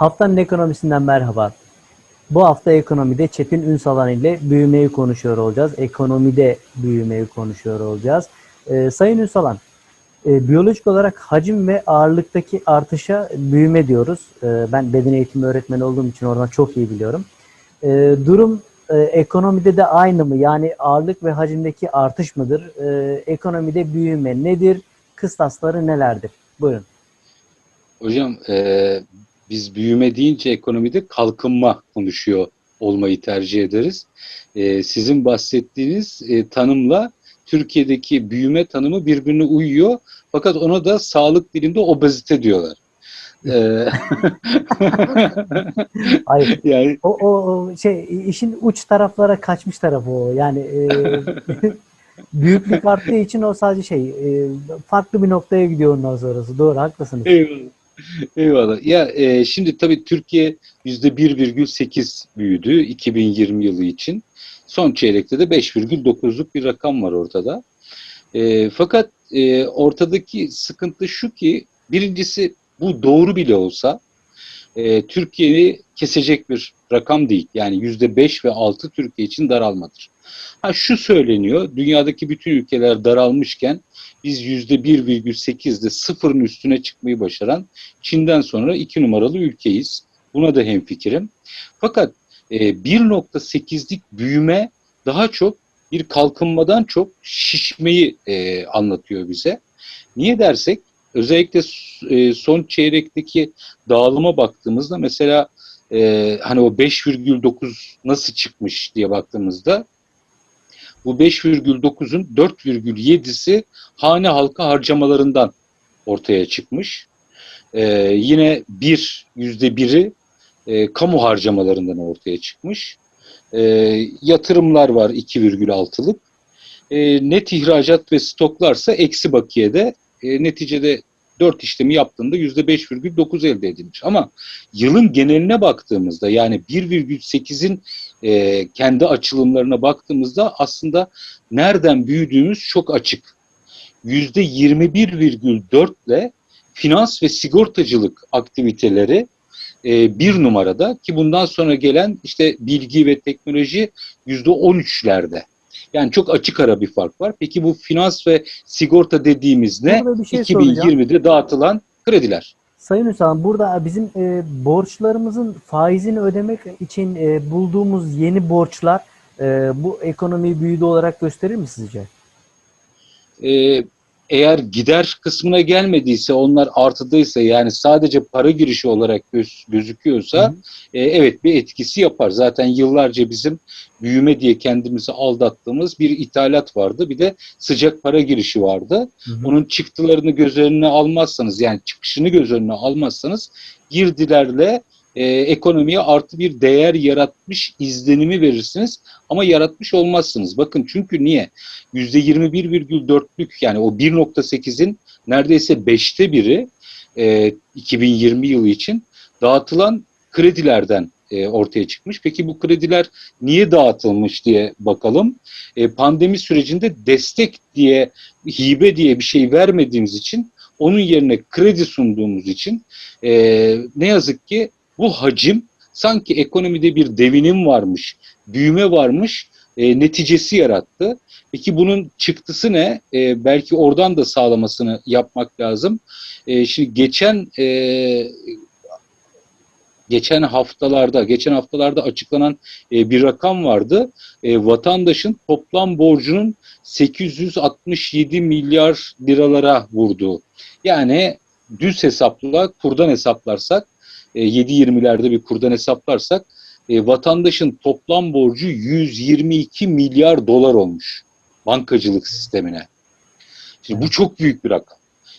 Haftanın ekonomisinden merhaba. Bu hafta ekonomide Çetin Ünsalan ile büyümeyi konuşuyor olacağız. Ekonomide büyümeyi konuşuyor olacağız. Ee, Sayın Ünsalan, e, biyolojik olarak hacim ve ağırlıktaki artışa büyüme diyoruz. Ee, ben beden eğitimi öğretmeni olduğum için oradan çok iyi biliyorum. Ee, durum e, ekonomide de aynı mı? Yani ağırlık ve hacimdeki artış mıdır? Ee, ekonomide büyüme nedir? Kıstasları nelerdir? Buyurun. Hocam e, biz büyüme deyince ekonomide kalkınma konuşuyor olmayı tercih ederiz. E, sizin bahsettiğiniz e, tanımla Türkiye'deki büyüme tanımı birbirine uyuyor. Fakat ona da sağlık dilinde obezite diyorlar. E, Hayır. yani O, o, o şey işin uç taraflara kaçmış tarafı o. Yani e, büyüklük arttığı için o sadece şey e, farklı bir noktaya gidiyor ondan sonrası. Doğru haklısınız. Eyvallah. Eyvallah. Ya e, şimdi tabii Türkiye %1,8 büyüdü 2020 yılı için. Son çeyrekte de 5,9'luk bir rakam var ortada. E, fakat e, ortadaki sıkıntı şu ki birincisi bu doğru bile olsa e, Türkiye'yi kesecek bir rakam değil. Yani %5 ve 6 Türkiye için daralmadır. Ha şu söyleniyor, dünyadaki bütün ülkeler daralmışken biz %1,8'de sıfırın üstüne çıkmayı başaran Çin'den sonra iki numaralı ülkeyiz. Buna da hemfikirim. Fakat e, 1.8'lik büyüme daha çok bir kalkınmadan çok şişmeyi e, anlatıyor bize. Niye dersek özellikle e, son çeyrekteki dağılıma baktığımızda mesela e, hani o 5,9 nasıl çıkmış diye baktığımızda bu 5,9'un 4,7'si hane halka harcamalarından ortaya çıkmış. Ee, yine bir yüzde biri e, kamu harcamalarından ortaya çıkmış. Ee, yatırımlar var 2,6'lık. Ee, net ihracat ve stoklarsa eksi bakiyede e, neticede 4 işlemi yaptığında %5,9 elde edilmiş. Ama yılın geneline baktığımızda yani 1,8'in e, kendi açılımlarına baktığımızda aslında nereden büyüdüğümüz çok açık. %21,4 ile finans ve sigortacılık aktiviteleri e, bir numarada ki bundan sonra gelen işte bilgi ve teknoloji %13'lerde. Yani çok açık ara bir fark var. Peki bu finans ve sigorta dediğimiz ne? Burada bir şey soracağım. 2020'de dağıtılan krediler. Sayın Hüsam burada bizim e, borçlarımızın faizini ödemek için e, bulduğumuz yeni borçlar e, bu ekonomiyi büyüdü olarak gösterir mi sizce? Ee, eğer gider kısmına gelmediyse onlar artıdaysa yani sadece para girişi olarak göz, gözüküyorsa Hı hı. e, evet bir etkisi yapar. Zaten yıllarca bizim büyüme diye kendimizi aldattığımız bir ithalat vardı. Bir de sıcak para girişi vardı. Hı hı. Onun çıktılarını göz önüne almazsanız yani çıkışını göz önüne almazsanız girdilerle e, ekonomiye artı bir değer yaratmış izlenimi verirsiniz ama yaratmış olmazsınız. Bakın çünkü niye? %21,4'lük yani o 1.8'in neredeyse 5'te biri e, 2020 yılı için dağıtılan kredilerden e, ortaya çıkmış. Peki bu krediler niye dağıtılmış diye bakalım. E, pandemi sürecinde destek diye, hibe diye bir şey vermediğimiz için onun yerine kredi sunduğumuz için e, ne yazık ki bu hacim sanki ekonomide bir devinim varmış, büyüme varmış e, neticesi yarattı. Peki bunun çıktısı ne? E, belki oradan da sağlamasını yapmak lazım. E, şimdi geçen e, geçen haftalarda, geçen haftalarda açıklanan e, bir rakam vardı. E, vatandaşın toplam borcunun 867 milyar liralara vurduğu. Yani düz hesapla kurdan hesaplarsak e, 7-20'lerde bir kurdan hesaplarsak e, vatandaşın toplam borcu 122 milyar dolar olmuş bankacılık sistemine. Şimdi bu çok büyük bir rakam.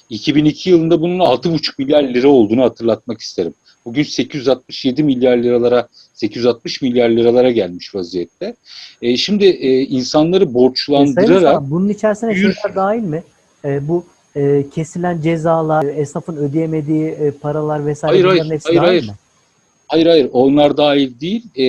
2002 yılında bunun 6,5 milyar lira olduğunu hatırlatmak isterim. Bugün 867 milyar liralara, 860 milyar liralara gelmiş vaziyette. E, şimdi e, insanları E, Sayın borçlandırarak bunun içerisine Yüz- şeyler dahil mi? E, bu e, kesilen cezalar, esnafın ödeyemediği e, paralar vesaire Hayır, hayır, hepsi hayır, dahil hayır. mi? Hayır hayır onlar dahil değil. Ee,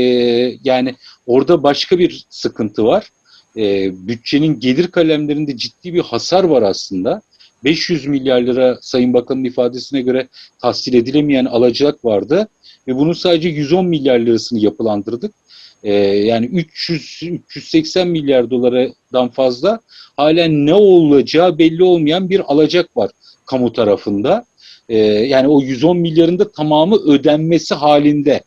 yani orada başka bir sıkıntı var. Ee, bütçenin gelir kalemlerinde ciddi bir hasar var aslında. 500 milyar lira Sayın Bakan'ın ifadesine göre tahsil edilemeyen alacak vardı ve bunun sadece 110 milyar lirasını yapılandırdık. Ee, yani 300 380 milyar dolardan fazla halen ne olacağı belli olmayan bir alacak var kamu tarafında. Ee, yani o 110 milyarın da tamamı ödenmesi halinde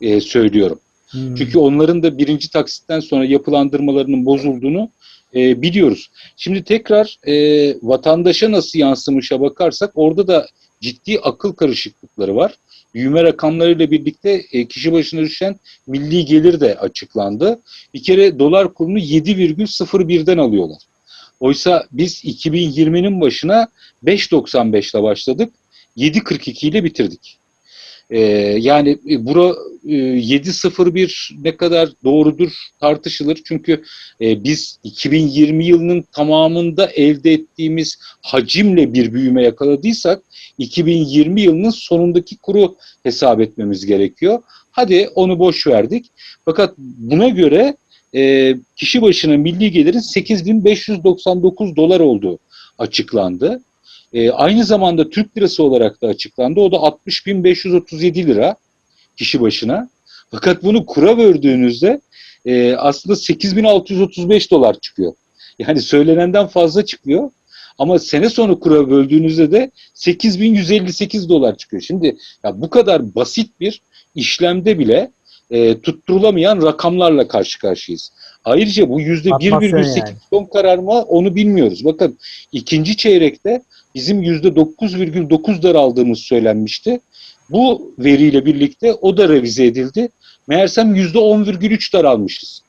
e, söylüyorum. Hmm. Çünkü onların da birinci taksitten sonra yapılandırmalarının bozulduğunu e, biliyoruz. Şimdi tekrar e, vatandaşa nasıl yansımışa bakarsak orada da ciddi akıl karışıklıkları var. Büyüme rakamlarıyla birlikte e, kişi başına düşen milli gelir de açıklandı. Bir kere dolar kurunu 7,01'den alıyorlar. Oysa biz 2020'nin başına 5.95 ile başladık. 7.42 ile bitirdik. Ee, yani e, bura e, 7.01 ne kadar doğrudur tartışılır. Çünkü e, biz 2020 yılının tamamında elde ettiğimiz hacimle bir büyüme yakaladıysak 2020 yılının sonundaki kuru hesap etmemiz gerekiyor. Hadi onu boş verdik. Fakat buna göre e, kişi başına milli gelirin 8599 dolar olduğu açıklandı. E, aynı zamanda Türk lirası olarak da açıklandı. O da 60.537 lira kişi başına. Fakat bunu kura böldüğünüzde e, aslında 8.635 dolar çıkıyor. Yani söylenenden fazla çıkıyor. Ama sene sonu kura böldüğünüzde de 8.158 dolar çıkıyor. Şimdi ya bu kadar basit bir işlemde bile e, tutturulamayan rakamlarla karşı karşıyayız. Ayrıca bu yüzde Atmasyon 1,8 yani. son kararma onu bilmiyoruz. Bakın ikinci çeyrekte bizim yüzde 9,9 daraldığımız söylenmişti. Bu veriyle birlikte o da revize edildi. Meğersem yüzde 10,3 daralmışız.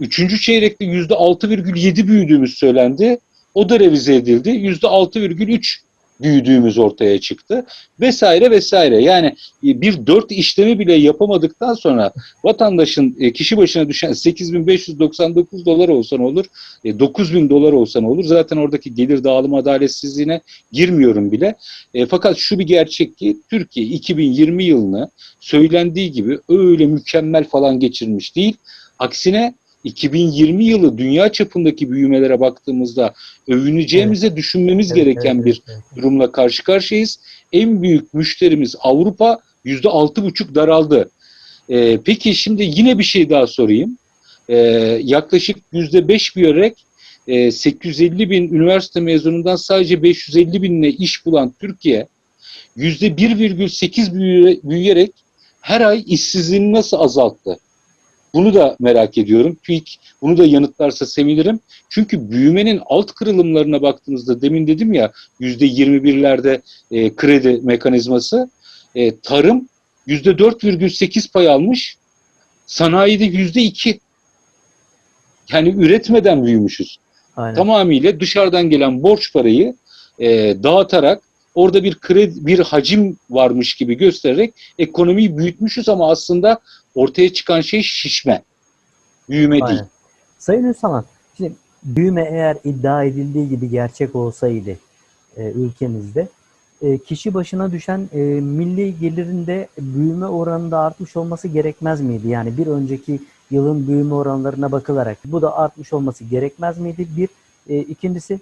Üçüncü çeyrekte yüzde 6,7 büyüdüğümüz söylendi. O da revize edildi. Yüzde 6,3 büyüdüğümüz ortaya çıktı. Vesaire vesaire. Yani e, bir dört işlemi bile yapamadıktan sonra vatandaşın e, kişi başına düşen 8599 dolar olsa ne olur? E, 9000 dolar olsa ne olur? Zaten oradaki gelir dağılımı adaletsizliğine girmiyorum bile. E, fakat şu bir gerçek ki Türkiye 2020 yılını söylendiği gibi öyle mükemmel falan geçirmiş değil. Aksine 2020 yılı dünya çapındaki büyümelere baktığımızda övüneceğimize düşünmemiz Evet, gereken evet, bir evet, evet. durumla karşı karşıyayız. En büyük müşterimiz Avrupa yüzde altı buçuk daraldı. Ee, peki şimdi yine bir şey daha sorayım. Ee, yaklaşık yüzde beş büyüyerek e, 850 bin üniversite mezunundan sadece 550 binle iş bulan Türkiye yüzde 1,8 büyüye- büyüyerek her ay işsizliğini nasıl azalttı? Bunu da merak ediyorum. TÜİK bunu da yanıtlarsa sevinirim. Çünkü büyümenin alt kırılımlarına baktığımızda demin dedim ya yüzde 21'lerde e, kredi mekanizması e, tarım yüzde 4,8 pay almış sanayide yüzde 2 yani üretmeden büyümüşüz. Aynen. Tamamıyla dışarıdan gelen borç parayı e, dağıtarak orada bir kredi bir hacim varmış gibi göstererek ekonomiyi büyütmüşüz ama aslında ortaya çıkan şey şişme. Büyüme değil. Aynen. Sayın Ünsal, şimdi büyüme eğer iddia edildiği gibi gerçek olsaydı e, ülkemizde e, kişi başına düşen e, milli gelirin de büyüme oranında artmış olması gerekmez miydi? Yani bir önceki yılın büyüme oranlarına bakılarak bu da artmış olması gerekmez miydi? Bir. E, ikincisi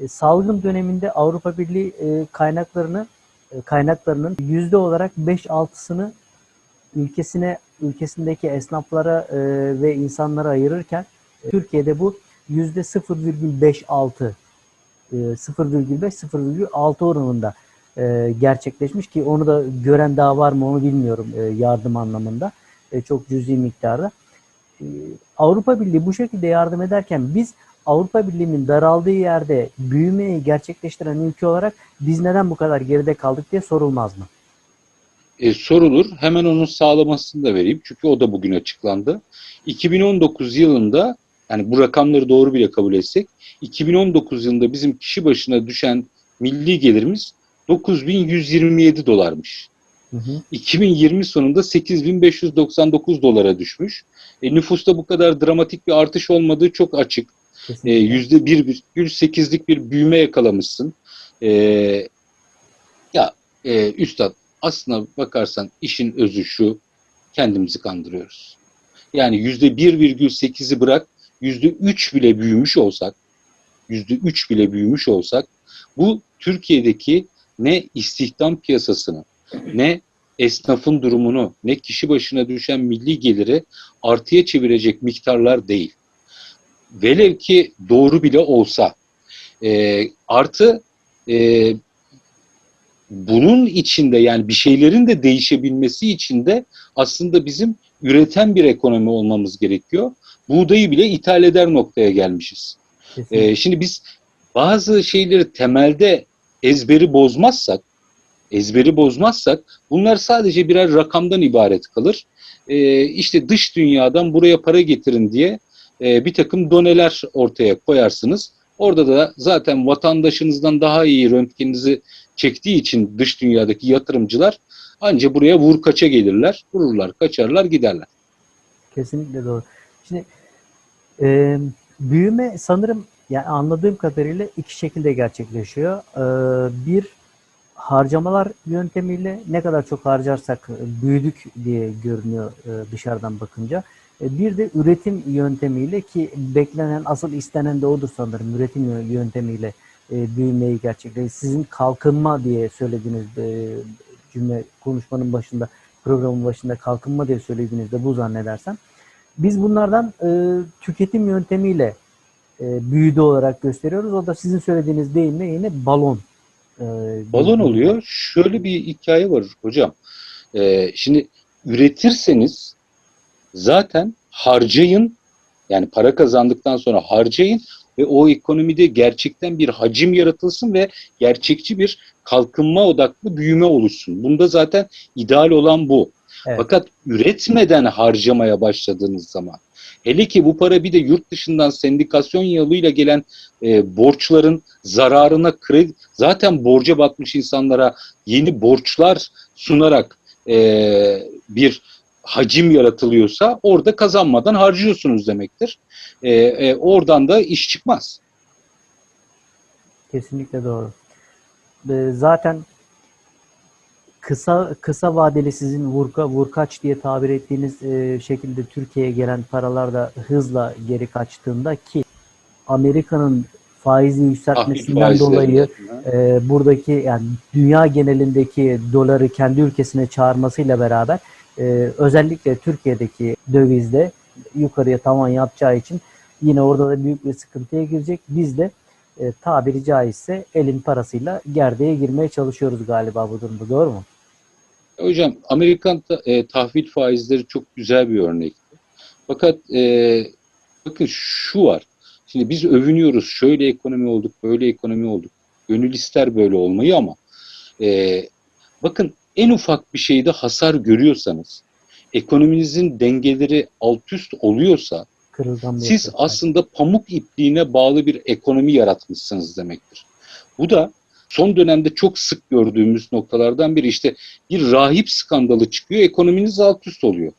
e, salgın döneminde Avrupa Birliği e, kaynaklarını e, kaynaklarının yüzde olarak 5-6'sını ülkesine ülkesindeki esnaflara e, ve insanlara ayırırken Türkiye'de bu yüzde 0,56 e, 0,5-0,6 oranında gerçekleşmiş ki onu da gören daha var mı onu bilmiyorum yardım anlamında. Çok cüzi miktarda. Avrupa Birliği bu şekilde yardım ederken biz Avrupa Birliği'nin daraldığı yerde büyümeyi gerçekleştiren ülke olarak biz neden bu kadar geride kaldık diye sorulmaz mı? E, sorulur. Hemen onun sağlamasını da vereyim. Çünkü o da bugün açıklandı. 2019 yılında yani bu rakamları doğru bile kabul etsek 2019 yılında bizim kişi başına düşen milli gelirimiz 9127 dolarmış. Hı hı. 2020 sonunda 8599 dolara düşmüş. E, nüfusta bu kadar dramatik bir artış olmadığı çok açık. E, Kesinlikle. %1,8'lik bir büyüme yakalamışsın. E, ya e, üstad aslına bakarsan işin özü şu kendimizi kandırıyoruz. Yani %1,8'i bırak %3 bile büyümüş olsak %3 bile büyümüş olsak bu Türkiye'deki ne istihdam piyasasını, ne esnafın durumunu, ne kişi başına düşen milli geliri artıya çevirecek miktarlar değil. Velev ki doğru bile olsa. E, artı e, bunun içinde yani bir şeylerin de değişebilmesi için de aslında bizim üreten bir ekonomi olmamız gerekiyor. Buğdayı bile ithal eder noktaya gelmişiz. Kesinlikle. Ee, şimdi biz bazı şeyleri temelde ezberi bozmazsak, ezberi bozmazsak bunlar sadece birer rakamdan ibaret kalır. Ee, işte dış dünyadan buraya para getirin diye e, bir takım doneler ortaya koyarsınız. Orada da zaten vatandaşınızdan daha iyi röntgeninizi çektiği için dış dünyadaki yatırımcılar anca buraya vur kaça gelirler. Vururlar, kaçarlar, giderler. Kesinlikle doğru. Şimdi e, büyüme sanırım yani anladığım kadarıyla iki şekilde gerçekleşiyor. E, bir harcamalar yöntemiyle ne kadar çok harcarsak büyüdük diye görünüyor e, dışarıdan bakınca. E, bir de üretim yöntemiyle ki beklenen asıl istenen de odur sanırım üretim yö- yöntemiyle e, büyümeyi gerçekleştiriyor. Sizin kalkınma diye söylediğiniz e, cümle konuşmanın başında programın başında kalkınma diye söylediğinizde bu zannedersem. Biz bunlardan e, tüketim yöntemiyle e, büyüdü olarak gösteriyoruz. O da sizin söylediğiniz deyimle yine balon. E, Balon oluyor. Şöyle bir hikaye var hocam. Şimdi üretirseniz zaten harcayın yani para kazandıktan sonra harcayın ve o ekonomide gerçekten bir hacim yaratılsın ve gerçekçi bir kalkınma odaklı büyüme oluşsun. Bunda zaten ideal olan bu. Evet. Fakat üretmeden harcamaya başladığınız zaman hele ki bu para bir de yurt dışından sendikasyon yoluyla gelen e, borçların zararına kredi zaten borca batmış insanlara yeni borçlar sunarak e, bir hacim yaratılıyorsa orada kazanmadan harcıyorsunuz demektir. E, e, oradan da iş çıkmaz. Kesinlikle doğru. E, zaten kısa kısa vadeli sizin vurka vurkaç diye tabir ettiğiniz e, şekilde Türkiye'ye gelen paralar da hızla geri kaçtığında ki Amerika'nın faizi yükseltmesinden faizleri. dolayı e, buradaki yani dünya genelindeki doları kendi ülkesine çağırmasıyla beraber e, özellikle Türkiye'deki dövizde yukarıya tavan yapacağı için yine orada da büyük bir sıkıntıya girecek. Biz de e, tabiri caizse elin parasıyla gerdeğe girmeye çalışıyoruz galiba bu durumda. Doğru mu? Hocam Amerikan ta- e, tahvil faizleri çok güzel bir örnek. Fakat e, bakın şu var. Şimdi biz övünüyoruz. Şöyle ekonomi olduk, böyle ekonomi olduk. Gönül ister böyle olmayı ama e, bakın en ufak bir şeyde hasar görüyorsanız, ekonominizin dengeleri alt üst oluyorsa siz aslında pamuk ipliğine bağlı bir ekonomi yaratmışsınız demektir. Bu da son dönemde çok sık gördüğümüz noktalardan biri işte bir rahip skandalı çıkıyor, ekonominiz alt üst oluyor.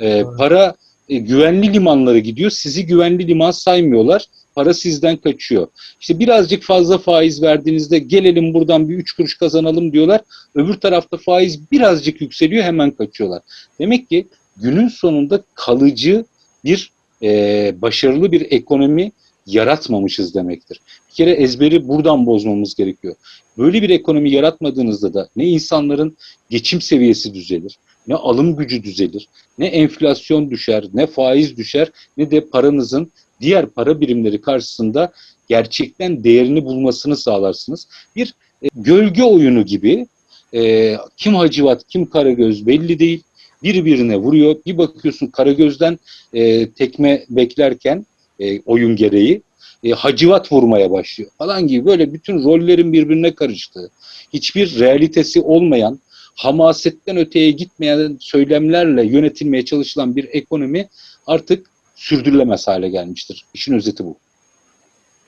Ee, para e, güvenli limanlara gidiyor, sizi güvenli liman saymıyorlar, para sizden kaçıyor. İşte birazcık fazla faiz verdiğinizde gelelim buradan bir üç kuruş kazanalım diyorlar. Öbür tarafta faiz birazcık yükseliyor, hemen kaçıyorlar. Demek ki günün sonunda kalıcı bir e, başarılı bir ekonomi yaratmamışız demektir. Bir kere ezberi buradan bozmamız gerekiyor. Böyle bir ekonomi yaratmadığınızda da ne insanların geçim seviyesi düzelir, ne alım gücü düzelir, ne enflasyon düşer, ne faiz düşer, ne de paranızın diğer para birimleri karşısında gerçekten değerini bulmasını sağlarsınız. Bir e, gölge oyunu gibi e, kim Hacivat, kim Karagöz belli değil. Birbirine vuruyor. Bir bakıyorsun Karagöz'den e, tekme beklerken e, oyun gereği e, hacivat vurmaya başlıyor falan gibi böyle bütün rollerin birbirine karıştığı, hiçbir realitesi olmayan, hamasetten öteye gitmeyen söylemlerle yönetilmeye çalışılan bir ekonomi artık sürdürülemez hale gelmiştir. İşin özeti bu.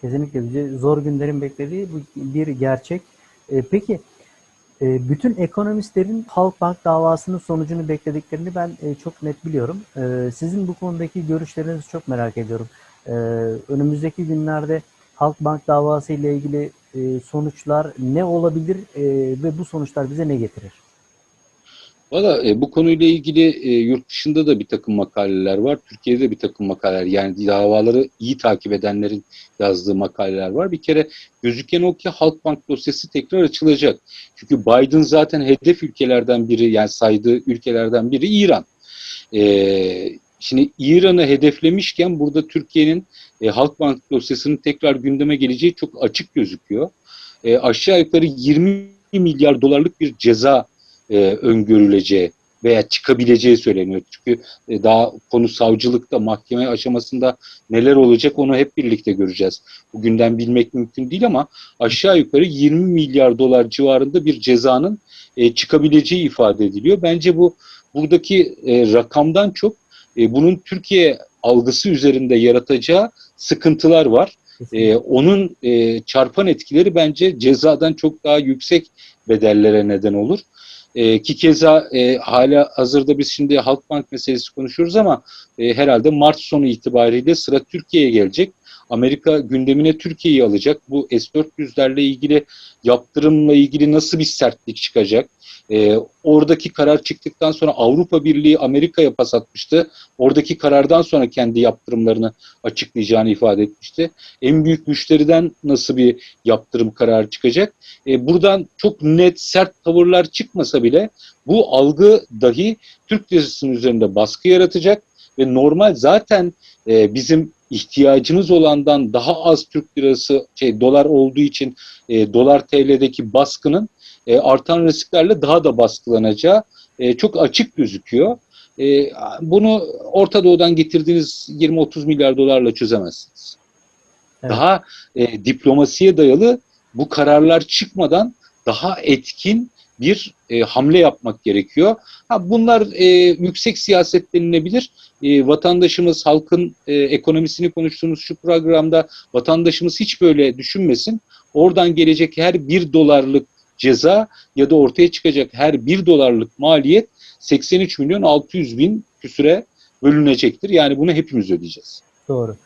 Kesinlikle bizi zor günlerin beklediği bir gerçek. E, peki e, bütün ekonomistlerin Halkbank davasının sonucunu beklediklerini ben e, çok net biliyorum. E, sizin bu konudaki görüşlerinizi çok merak ediyorum. Önümüzdeki günlerde Halkbank davası ile ilgili sonuçlar ne olabilir ve bu sonuçlar bize ne getirir? Valla e, bu konuyla ilgili e, yurt dışında da bir takım makaleler var. Türkiye'de de bir takım makaleler. Yani davaları iyi takip edenlerin yazdığı makaleler var. Bir kere gözüken o ki Halkbank dosyası tekrar açılacak. Çünkü Biden zaten hedef ülkelerden biri yani saydığı ülkelerden biri İran. E, şimdi İran'ı hedeflemişken burada Türkiye'nin e, Halkbank dosyasının tekrar gündeme geleceği çok açık gözüküyor. E, aşağı yukarı 20 milyar dolarlık bir ceza e, öngörüleceği veya çıkabileceği söyleniyor. Çünkü e, daha konu savcılıkta, mahkeme aşamasında neler olacak onu hep birlikte göreceğiz. Bugünden bilmek mümkün değil ama aşağı yukarı 20 milyar dolar civarında bir cezanın e, çıkabileceği ifade ediliyor. Bence bu buradaki e, rakamdan çok e, bunun Türkiye algısı üzerinde yaratacağı sıkıntılar var. E, onun e, çarpan etkileri bence cezadan çok daha yüksek bedellere neden olur. E, ki keza e, hala hazırda biz şimdi Halkbank meselesi konuşuyoruz ama e, herhalde Mart sonu itibariyle sıra Türkiye'ye gelecek. Amerika gündemine Türkiye'yi alacak. Bu S-400'lerle ilgili yaptırımla ilgili nasıl bir sertlik çıkacak? E, oradaki karar çıktıktan sonra Avrupa Birliği Amerika'ya pas atmıştı. Oradaki karardan sonra kendi yaptırımlarını açıklayacağını ifade etmişti. En büyük müşteriden nasıl bir yaptırım kararı çıkacak? E, buradan çok net sert tavırlar çıkmasa bile bu algı dahi Türk lirasının üzerinde baskı yaratacak ve normal zaten e, bizim ihtiyacımız olandan daha az Türk lirası şey dolar olduğu için e, dolar TL'deki baskının e, artan risklerle daha da baskılanacağı e, çok açık gözüküyor. E, bunu Orta Doğu'dan getirdiğiniz 20-30 milyar dolarla çözemezsiniz. Evet. Daha e, diplomasiye dayalı bu kararlar çıkmadan daha etkin bir e, hamle yapmak gerekiyor. Ha, bunlar e, yüksek siyaset denilebilir. E, vatandaşımız, halkın e, ekonomisini konuştuğumuz şu programda vatandaşımız hiç böyle düşünmesin. Oradan gelecek her bir dolarlık ceza ya da ortaya çıkacak her bir dolarlık maliyet 83 milyon 600 bin küsüre bölünecektir. Yani bunu hepimiz ödeyeceğiz. Doğru.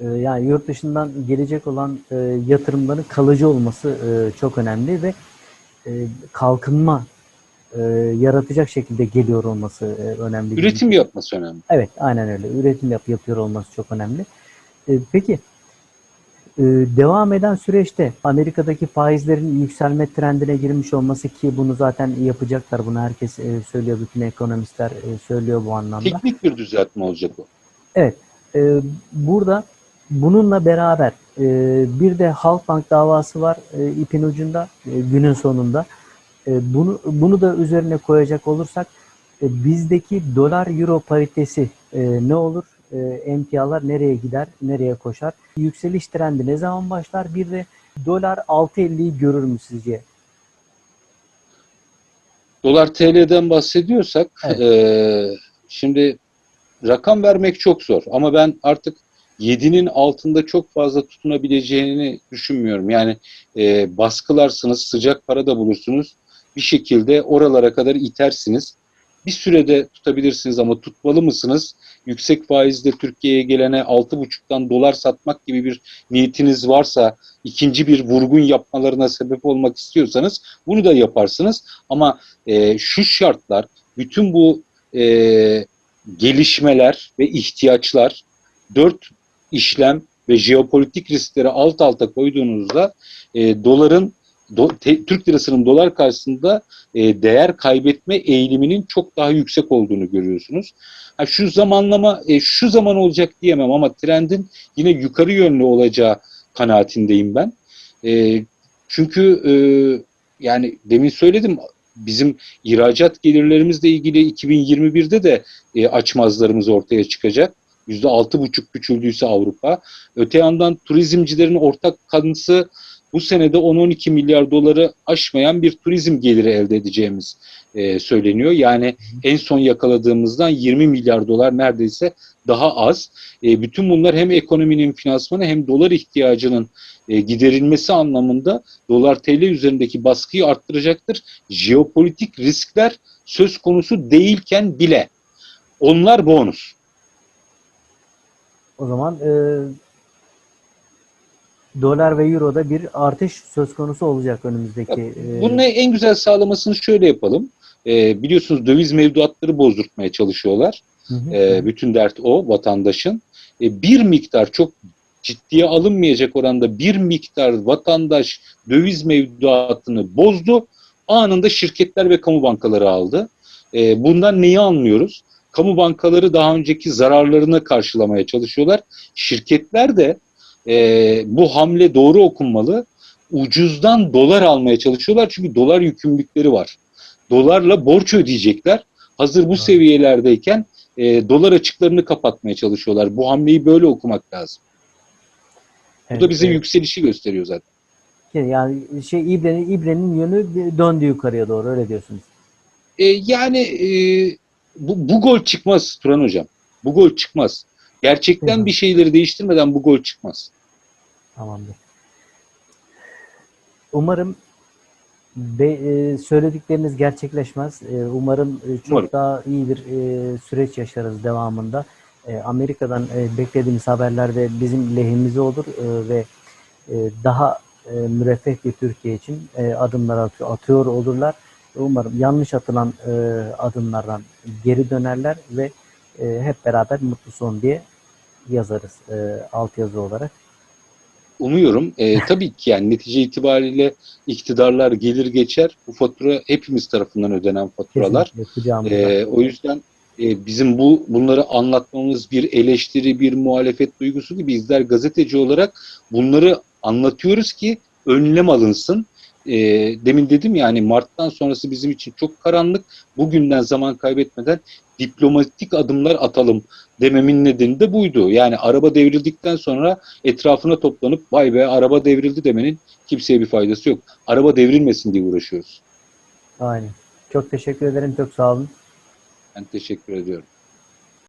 Ee, Yani yurt dışından gelecek olan e, yatırımların kalıcı olması e, çok önemli ve e, kalkınma yaratacak şekilde geliyor olması önemli. Üretim yapması önemli. Evet, aynen öyle. Üretim yap yapıyor olması çok önemli. Peki devam eden süreçte Amerika'daki faizlerin yükselme trendine girmiş olması ki bunu zaten yapacaklar. Bunu herkes e, söylüyor, bütün ekonomistler e, söylüyor bu anlamda. Teknik bir düzeltme olacak o. Evet. e, burada bununla beraber bir de Halkbank davası var ipin ucunda günün sonunda. Bunu bunu da üzerine koyacak olursak bizdeki dolar euro paritesi ne olur? E, emtialar nereye gider? Nereye koşar? Yükseliş trendi ne zaman başlar? Bir de dolar 6.50'yi görür mü sizce? Dolar TL'den bahsediyorsak Evet. eee, şimdi rakam vermek çok zor ama ben artık 7'nin altında çok fazla tutunabileceğini düşünmüyorum. Yani eee, baskılarsınız, sıcak para da bulursunuz. Bir şekilde oralara kadar itersiniz. Bir sürede tutabilirsiniz ama tutmalı mısınız? Yüksek faizle Türkiye'ye gelene 6,5'tan dolar satmak gibi bir niyetiniz varsa, ikinci bir vurgun yapmalarına sebep olmak istiyorsanız bunu da yaparsınız. Ama e, şu şartlar, bütün bu e, gelişmeler ve ihtiyaçlar, dört işlem ve jeopolitik riskleri alt alta koyduğunuzda e, doların do- te- Türk lirasının dolar karşısında e, değer kaybetme eğiliminin çok daha yüksek olduğunu görüyorsunuz. Ha, şu zamanlama e, şu zaman olacak diyemem ama trendin yine yukarı yönlü olacağı kanaatindeyim ben. E, çünkü e, yani demin söyledim bizim ihracat gelirlerimizle ilgili 2021'de de e, açmazlarımız ortaya çıkacak. %6,5 küçüldüyse Avrupa. Öte yandan turizmcilerin ortak kanısı bu senede 10-12 milyar doları aşmayan bir turizm geliri elde edeceğimiz e, söyleniyor. Yani en son yakaladığımızdan 20 milyar dolar neredeyse daha az. E, bütün bunlar hem ekonominin finansmanı hem dolar ihtiyacının e, giderilmesi anlamında dolar TL üzerindeki baskıyı arttıracaktır. Jeopolitik riskler söz konusu değilken bile onlar bonus. O zaman e, dolar ve euroda bir artış söz konusu olacak önümüzdeki. e, Bunun en güzel sağlamasını şöyle yapalım. e, biliyorsunuz döviz mevduatları bozdurtmaya çalışıyorlar. Hı hı. E, bütün dert o vatandaşın. E, bir miktar çok ciddiye alınmayacak oranda bir miktar vatandaş döviz mevduatını bozdu. Anında şirketler ve kamu bankaları aldı. E, bundan neyi anlıyoruz? Kamu bankaları daha önceki zararlarını karşılamaya çalışıyorlar. Şirketler de e, bu hamle doğru okunmalı. Ucuzdan dolar almaya çalışıyorlar çünkü dolar yükümlülükleri var. Dolarla borç ödeyecekler. Hazır bu Evet. seviyelerdeyken e, dolar açıklarını kapatmaya çalışıyorlar. Bu hamleyi böyle okumak lazım. Bu da bize evet. yükselişi gösteriyor zaten. Yani şey ibrenin ibrenin yönü döndü yukarıya doğru öyle diyorsunuz. E, yani e, bu, bu gol çıkmaz Turan Hocam. Bu gol çıkmaz. Gerçekten bir şeyleri değiştirmeden bu gol çıkmaz. Tamamdır. Umarım be, e, söyledikleriniz gerçekleşmez. E, umarım e, çok Umarım. daha iyi bir e, süreç yaşarız devamında. E, Amerika'dan e, beklediğimiz haberler de bizim lehimize olur e, ve e, daha e, müreffeh bir Türkiye için e, adımlar atıyor, atıyor olurlar. Umarım yanlış atılan e, adımlardan geri dönerler ve e, hep beraber mutlu son diye yazarız e, altyazı olarak. Umuyorum. E, tabii ki yani netice itibariyle iktidarlar gelir geçer. Bu fatura hepimiz tarafından ödenen faturalar. E, o yüzden e, bizim bu bunları anlatmamız bir eleştiri, bir muhalefet duygusu gibi bizler gazeteci olarak bunları anlatıyoruz ki önlem alınsın. E, demin dedim yani Mart'tan sonrası bizim için çok karanlık. Bugünden zaman kaybetmeden diplomatik adımlar atalım dememin nedeni de buydu. Yani araba devrildikten sonra etrafına toplanıp vay be araba devrildi demenin kimseye bir faydası yok. Araba devrilmesin diye uğraşıyoruz. Aynen. Çok teşekkür ederim. Çok sağ olun. Ben teşekkür ediyorum.